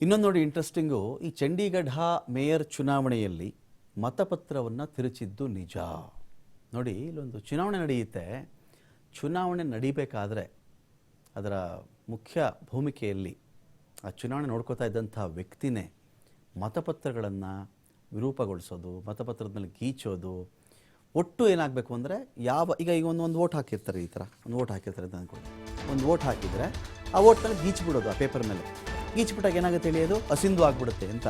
ಇನ್ನೊಂದು ನೋಡಿ ಇಂಟ್ರೆಸ್ಟಿಂಗು ಈ ಚಂಡೀಗಢ ಮೇಯರ್ ಚುನಾವಣೆಯಲ್ಲಿ ಮತಪತ್ರವನ್ನು ತಿರುಚಿದ್ದು ನಿಜ. ನೋಡಿ, ಇಲ್ಲೊಂದು ಚುನಾವಣೆ ನಡೆಯುತ್ತೆ. ಚುನಾವಣೆ ನಡೀಬೇಕಾದ್ರೆ ಅದರ ಮುಖ್ಯ ಭೂಮಿಕೆಯಲ್ಲಿ ಆ ಚುನಾವಣೆ ನೋಡ್ಕೋತಾ ಇದ್ದಂಥ ವ್ಯಕ್ತಿನೇ ಮತಪತ್ರಗಳನ್ನು ವಿರೂಪಗೊಳಿಸೋದು ಮತಪತ್ರದ ಮೇಲೆ ಗೀಚೋದು, ಒಟ್ಟು ಏನಾಗಬೇಕು ಅಂದರೆ ಯಾವ, ಈಗ ಈಗ ಒಂದು ಒಂದು ಓಟ್ ಹಾಕಿರ್ತಾರೆ ಈ ಥರ, ಒಂದು ಓಟ್ ಹಾಕಿರ್ತಾರೆ ಅಂತ ಅಂದ್ಕೊಳ್ಳಿ ಒಂದು ಓಟ್ ಹಾಕಿದರೆ ಆ ಓಟ್ ಮೇಲೆ ಗೀಚ್ಬಿಡೋದು ಆ ಪೇಪರ್ ಮೇಲೆ. ಗೀಚ್ಬಿಟ್ಟಾಗ ಏನಾಗುತ್ತೆ ತಿಳಿಯೋದು? ಅಸಿಂಧು ಆಗಿಬಿಡುತ್ತೆ ಅಂತ.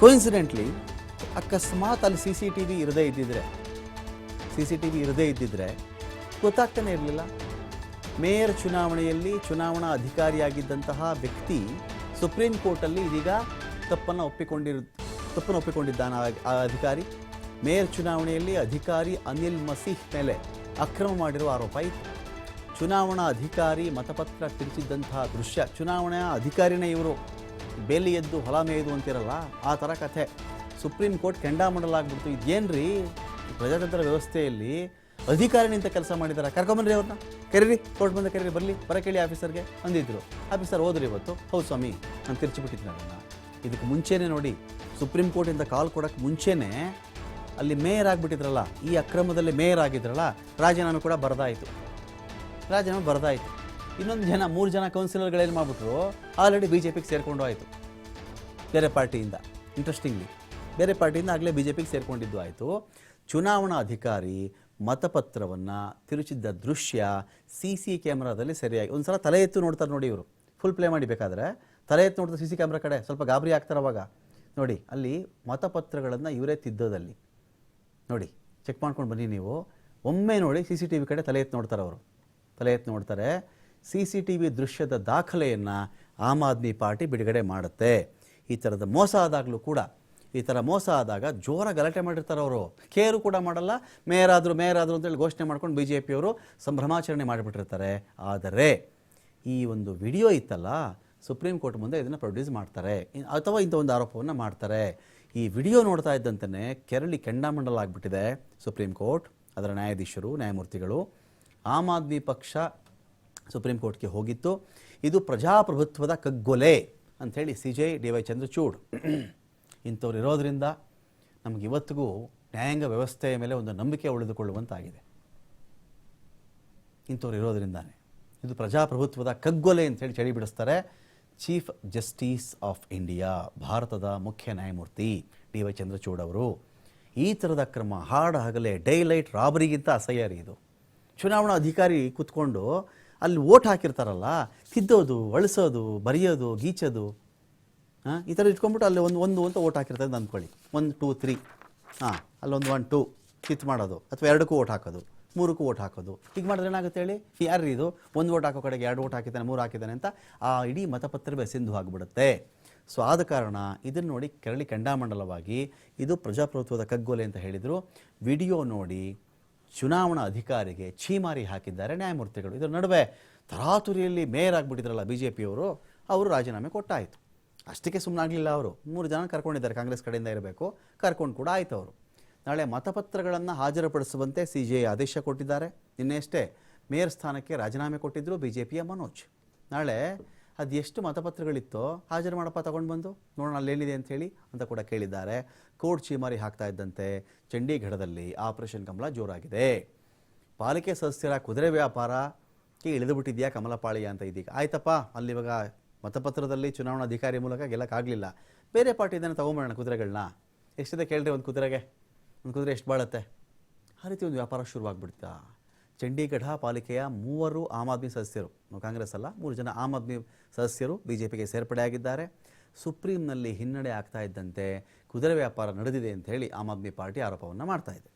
ಕೋಇನ್ಸಿಡೆಂಟ್ಲಿ ಅಕಸ್ಮಾತ್ ಅಲ್ಲಿ ಸಿ ಸಿ ಟಿ ವಿ ಇರದೇ ಇದ್ದಿದ್ರೆ ಸಿ ಸಿ ಟಿ ವಿ ಇರದೇ ಇದ್ದಿದ್ರೆ ಗೊತ್ತಾಗ್ತಾನೆ ಇರಲಿಲ್ಲ. ಮೇಯರ್ ಚುನಾವಣೆಯಲ್ಲಿ ಚುನಾವಣಾ ಅಧಿಕಾರಿಯಾಗಿದ್ದಂತಹ ವ್ಯಕ್ತಿ ಸುಪ್ರೀಂ ಕೋರ್ಟಲ್ಲಿ ಇದೀಗ ತಪ್ಪನ್ನು ಒಪ್ಪಿಕೊಂಡಿರು, ತಪ್ಪನ್ನು ಒಪ್ಪಿಕೊಂಡಿದ್ದಾನೆ ಆ ಅಧಿಕಾರಿ. ಮೇಯರ್ ಚುನಾವಣೆಯಲ್ಲಿ ಅಧಿಕಾರಿ ಅನಿಲ್ ಮಸೀಹ್ ಮೇಲೆ ಅಕ್ರಮ ಮಾಡಿರುವ ಆರೋಪ ಇತ್ತು. ಚುನಾವಣಾ ಅಧಿಕಾರಿ ಮತಪತ್ರ ತಿರುಚಿದ್ದಂತಹ ದೃಶ್ಯ. ಚುನಾವಣಾ ಅಧಿಕಾರಿನೇ ಇವರು. ಬೇಲಿ ಎದ್ದು ಹೊಲ ಮೇಯ್ದು ಅಂತಿರಲ್ಲ, ಆ ಥರ ಕಥೆ. ಸುಪ್ರೀಂ ಕೋರ್ಟ್ ಕೆಂಡಾಮಂಡಲಾಗ್ಬಿಡ್ತು ಇದೇನ್ರಿ? ರೀ ಪ್ರಜಾತಂತ್ರ ವ್ಯವಸ್ಥೆಯಲ್ಲಿ ಅಧಿಕಾರಿ ನಿಂತ ಕೆಲಸ ಮಾಡಿದ್ದಾರೆ ಕರ್ಕೊಂಬನ್ರಿ ಅವ್ರನ್ನ. ಕರೀರಿ, ಕೋರ್ಟ್ ಬಂದ ಕರೀರಿ, ಬರಲಿ. ಬರ ಕೇಳಿ ಆಫೀಸರ್ಗೆ ಅಂದಿದ್ರು. ಆಫೀಸರ್ ಹೋದ್ರಿ ಇವತ್ತು. ಹೌದು ಸ್ವಾಮಿ, ನಾನು ತಿರ್ಚಿಬಿಟ್ಟಿದ್ದೀನಿ ಅದನ್ನು. ಇದಕ್ಕೆ ಮುಂಚೆನೇ ನೋಡಿ, ಸುಪ್ರೀಂ ಕೋರ್ಟಿಂದ ಕಾಲ್ ಕೊಡೋಕ್ಕೆ ಮುಂಚೆನೇ ಅಲ್ಲಿ ಮೇಯರ್ ಆಗಿಬಿಟ್ಟಿದ್ರಲ್ಲ, ಈ ಅಕ್ರಮದಲ್ಲಿ ಮೇಯರ್ ಆಗಿದ್ರಲ್ಲ, ರಾಜೀನಾಮೆ ಕೂಡ ಬರದಾಯಿತು. ರಾಜೀನಾಮೆ ಬರ್ದಾಯಿತು. ಇನ್ನೊಂದು ಜನ, ಮೂರು ಜನ ಕೌನ್ಸಿಲರ್ಗಳೇನು ಮಾಡಿಬಿಟ್ರು? ಆಲ್ರೆಡಿ ಬಿ ಜೆ ಪಿಗೆ ಸೇರಿಕೊಂಡು ಆಯಿತು. ಬೇರೆ ಪಾರ್ಟಿಯಿಂದ ಇಂಟ್ರೆಸ್ಟಿಂಗ್ಲಿ ಬೇರೆ ಪಾರ್ಟಿಯಿಂದ ಆಗಲೇ ಬಿ ಜೆ ಪಿಗೆ ಸೇರಿಕೊಂಡಿದ್ದು ಆಯಿತು. ಚುನಾವಣಾ ಅಧಿಕಾರಿ ಮತಪತ್ರವನ್ನು ತಿರುಚಿದ್ದ ದೃಶ್ಯ ಸಿ ಸಿ ಕ್ಯಾಮ್ರಾದಲ್ಲಿ ಸರಿಯಾಗಿ ಒಂದು ಸಲ ತಲೆ ಎತ್ತು ನೋಡ್ತಾರೆ ನೋಡಿ ಇವರು. ಫುಲ್ ಪ್ಲೇ ಮಾಡಿ ಬೇಕಾದರೆ. ತಲೆ ಎತ್ತು ನೋಡ್ತಾರೆ ಸಿ ಸಿ ಕ್ಯಾಮ್ರಾ ಕಡೆ, ಸ್ವಲ್ಪ ಗಾಬರಿ ಆಗ್ತಾರೆ ಅವಾಗ. ನೋಡಿ, ಅಲ್ಲಿ ಮತಪತ್ರಗಳನ್ನು ಇವರೇ ತಿದ್ದೋದಲ್ಲಿ. ನೋಡಿ ಚೆಕ್ ಮಾಡ್ಕೊಂಡು ಬನ್ನಿ ನೀವು. ಒಮ್ಮೆ ನೋಡಿ ಸಿ ಸಿ ಟಿ ವಿ ಕಡೆ ತಲೆ ಎತ್ತು ನೋಡ್ತಾರೆ ಅವರು. ತಲೆ ಎತ್ತಿ ನೋಡ್ತಾರೆ, ಸಿ ಸಿ ಟಿ ವಿ ದೃಶ್ಯದ ದಾಖಲೆಯನ್ನು ಆಮ್ ಆದ್ಮಿ ಪಾರ್ಟಿ ಬಿಡುಗಡೆ ಮಾಡುತ್ತೆ. ಈ ಥರದ ಮೋಸ ಆದಾಗಲೂ ಕೂಡ, ಈ ಥರ ಮೋಸ ಆದಾಗ ಜೋರ ಗಲಾಟೆ ಮಾಡಿರ್ತಾರೆ ಅವರು. ಕೇರು ಕೂಡ ಮಾಡಲ್ಲ ಮೇಯರ್ ಮೇಯರಾದರು ಮೇಯರ್ ಆದರೂ ಅಂತೇಳಿ ಘೋಷಣೆ ಮಾಡ್ಕೊಂಡು ಬಿ ಜೆ ಪಿಯವರು ಸಂಭ್ರಮಾಚರಣೆ ಮಾಡಿಬಿಟ್ಟಿರ್ತಾರೆ. ಆದರೆ, ಈ ಒಂದು ವಿಡಿಯೋ ಇತ್ತಲ್ಲ, ಸುಪ್ರೀಂ ಕೋರ್ಟ್ ಮುಂದೆ ಇದನ್ನು ಪ್ರೊಡ್ಯೂಸ್ ಮಾಡ್ತಾರೆ. ಅಥವಾ ಇಂಥ ಒಂದು ಆರೋಪವನ್ನು ಮಾಡ್ತಾರೆ. ಈ ವಿಡಿಯೋ ನೋಡ್ತಾ ಇದ್ದಂತೆಯೇ ಕೆರಳಿ ಕೆಂಡಾಮಂಡಲ ಆಗಿಬಿಟ್ಟಿದೆ ಸುಪ್ರೀಂ ಕೋರ್ಟ್, ಅದರ ನ್ಯಾಯಾಧೀಶರು, ನ್ಯಾಯಮೂರ್ತಿಗಳು. ಆಮ್ ಆದ್ಮಿ ಪಕ್ಷ ಸುಪ್ರೀಂ ಕೋರ್ಟ್ಗೆ ಹೋಗಿತ್ತು. ಇದು ಪ್ರಜಾಪ್ರಭುತ್ವದ ಕಗ್ಗೊಲೆ ಅಂಥೇಳಿ C J D Y Chandrachud ಇಂಥವ್ರು ಇರೋದರಿಂದ ನಮಗೆ ಇವತ್ತಿಗೂ ನ್ಯಾಯಾಂಗ ವ್ಯವಸ್ಥೆಯ ಮೇಲೆ ಒಂದು ನಂಬಿಕೆ ಉಳಿದುಕೊಳ್ಳುವಂತಾಗಿದೆ. ಇಂಥವ್ರು ಇರೋದ್ರಿಂದಾನೆ. ಇದು ಪ್ರಜಾಪ್ರಭುತ್ವದ ಕಗ್ಗೊಲೆ ಅಂತೇಳಿ ಚಳಿ ಬಿಡಿಸ್ತಾರೆ. ಚೀಫ್ ಜಸ್ಟಿಸ್ ಆಫ್ ಇಂಡಿಯಾ, ಭಾರತದ ಮುಖ್ಯ ನ್ಯಾಯಮೂರ್ತಿ ಡಿ ವೈ ಚಂದ್ರಚೂಡ್ ಅವರು. ಈ ಥರದ ಕ್ರಮ ಹಾಡ ಹಗಲೆ ಡೇ ಲೈಟ್ ರಾಬರಿಗಿಂತ ಅಸಹ್ಯ ಇದು. ಚುನಾವಣಾ ಅಧಿಕಾರಿ ಕೂತ್ಕೊಂಡು ಅಲ್ಲಿ ಓಟ್ ಹಾಕಿರ್ತಾರಲ್ಲ, ತಿದ್ದೋದು, ಅಳಿಸೋದು, ಬರೆಯೋದು, ಗೀಚೋದು ಹಾಂ ಈ ಥರ ಇಟ್ಕೊಂಬಿಟ್ಟು ಅಲ್ಲಿ ಒಂದು ಒಂದು ಅಂತ ಓಟ್ ಹಾಕಿರ್ತಾರೆ ಅಂತ ಅಂದ್ಕೊಳ್ಳಿ. ಒಂದು ಟೂ ತ್ರೀ ಹಾಂ ಅಲ್ಲೊಂದು ಒನ್ ಟೂ ಕಿತ್ ಮಾಡೋದು. ಅಥವಾ ಎರಡಕ್ಕೂ ಓಟ್ ಹಾಕೋದು. ಮೂರಕ್ಕೂ ಓಟ್ ಹಾಕೋದು. ಹೀಗೆ ಮಾಡಿದ್ರೆ ಏನಾಗುತ್ತೆ ಹೇಳಿ? ಯಾರು ಇದು? ಒಂದು ಓಟ್ ಹಾಕೋ ಕಡೆಗೆ ಎರಡು ಓಟ್ ಹಾಕಿದ್ದಾನೆ, ಮೂರು ಹಾಕಿದ್ದಾನೆ ಅಂತ ಆ ಇಡೀ ಮತಪತ್ರವೇ ಸಿಂಧು ಆಗಿಬಿಡುತ್ತೆ. ಸೊ, ಆದ ಕಾರಣ ಇದನ್ನು ನೋಡಿ ಕೆರಳಿ ಕೆಂಡಾಮಂಡಲವಾಗಿ ಇದು ಪ್ರಜಾಪ್ರಭುತ್ವದ ಕಗ್ಗೊಲೆ ಅಂತ ಹೇಳಿದರು. ವಿಡಿಯೋ ನೋಡಿ ಚುನಾವಣಾ ಅಧಿಕಾರಿಗೆ ಛೀಮಾರಿ ಹಾಕಿದ್ದಾರೆ ನ್ಯಾಯಮೂರ್ತಿಗಳು. ಇದರ ನಡುವೆ ತರಾತುರಿಯಲ್ಲಿ ಮೇಯರ್ ಆಗಿಬಿಟ್ಟಿದ್ರಲ್ಲ ಬಿ ಜೆ ಪಿಯವರು ಅವರು ರಾಜೀನಾಮೆ ಕೊಟ್ಟಾಯಿತು. ಅಷ್ಟಕ್ಕೆ ಸುಮ್ಮನಾಗಲಿಲ್ಲ ಅವರು. ಮೂರು ಜನ ಕರ್ಕೊಂಡಿದ್ದಾರೆ, ಕಾಂಗ್ರೆಸ್ ಕಡೆಯಿಂದ ಇರಬೇಕು, ಕರ್ಕೊಂಡು ಕೂಡ ಆಯಿತು ಅವರು. ನಾಳೆ ಮತಪತ್ರಗಳನ್ನು ಹಾಜರುಪಡಿಸುವಂತೆ ಸಿ ಜೆ ಆದೇಶ ಕೊಟ್ಟಿದ್ದಾರೆ. ನಿನ್ನೆಯಷ್ಟೇ ಮೇಯರ್ ಸ್ಥಾನಕ್ಕೆ ರಾಜೀನಾಮೆ ಕೊಟ್ಟಿದ್ದರು ಬಿ ಜೆ ಪಿಯ ಮನೋಜ್. ನಾಳೆ ಅದು ಎಷ್ಟು ಮತಪತ್ರಗಳಿತ್ತೋ ಹಾಜರು ಮಾಡಪ್ಪ ತಗೊಂಡು ಬಂದು? ನೋಡೋಣ ಅಲ್ಲೇನಿದೆ ಅಂಥೇಳಿ ಅಂತ ಕೂಡ ಕೇಳಿದ್ದಾರೆ. ಕೋರ್ಟ್ ಚೀಮಾರಿ ಹಾಕ್ತಾ ಇದ್ದಂತೆ ಚಂಡೀಗಢದಲ್ಲಿ ಆಪರೇಷನ್ ಕಮಲ ಜೋರಾಗಿದೆ. ಪಾಲಿಕೆ ಸದಸ್ಯರ ಕುದುರೆ ವ್ಯಾಪಾರಕ್ಕೆ ಇಳಿದುಬಿಟ್ಟಿದೆಯಾ ಕಮಲಪಾಳಿಯ ಅಂತ ಇದೀಗ. ಆಯ್ತಪ್ಪ ಅಲ್ಲಿ ಇವಾಗ ಮತಪತ್ರದಲ್ಲಿ ಚುನಾವಣಾಧಿಕಾರಿ ಮೂಲಕ ಗೆಲ್ಲಕ್ಕಾಗಲಿಲ್ಲ. ಬೇರೆ ಪಾರ್ಟಿಯಿಂದ ತೊಗೊಂಬೋಣ ಕುದುರೆಗಳನ್ನ ಎಷ್ಟಿದೆ ಕೇಳ್ರಿ ಒಂದು ಕುದುರೆಗೆ? ಒಂದು ಕುದುರೆ ಎಷ್ಟು ಬಾಳುತ್ತೆ? ಆ ರೀತಿ ಒಂದು ವ್ಯಾಪಾರ ಶುರುವಾಗ್ಬಿಡ್ತಾ. ಚಂಡೀಗಢ ಪಾಲಿಕೆಯ ಮೂವರು ಆಮ್ ಆದ್ಮಿ ಸದಸ್ಯರು ಕಾಂಗ್ರೆಸ್ ಅಲ್ಲ, ಮೂರು ಜನ ಆಮ್ ಆದ್ಮಿ ಸದಸ್ಯರು ಬಿ ಜೆ ಸೇರ್ಪಡೆಯಾಗಿದ್ದಾರೆ. ಸುಪ್ರೀಂನಲ್ಲಿ ಹಿನ್ನಡೆ ಆಗ್ತಾ ಇದ್ದಂತೆ ಕುದುರೆ ವ್ಯಾಪಾರ ನಡೆದಿದೆ ಅಂತ ಹೇಳಿ ಆಮ್ ಆದ್ಮಿ ಪಾರ್ಟಿ ಆರೋಪವನ್ನು ಮಾಡ್ತಾ ಇದೆ.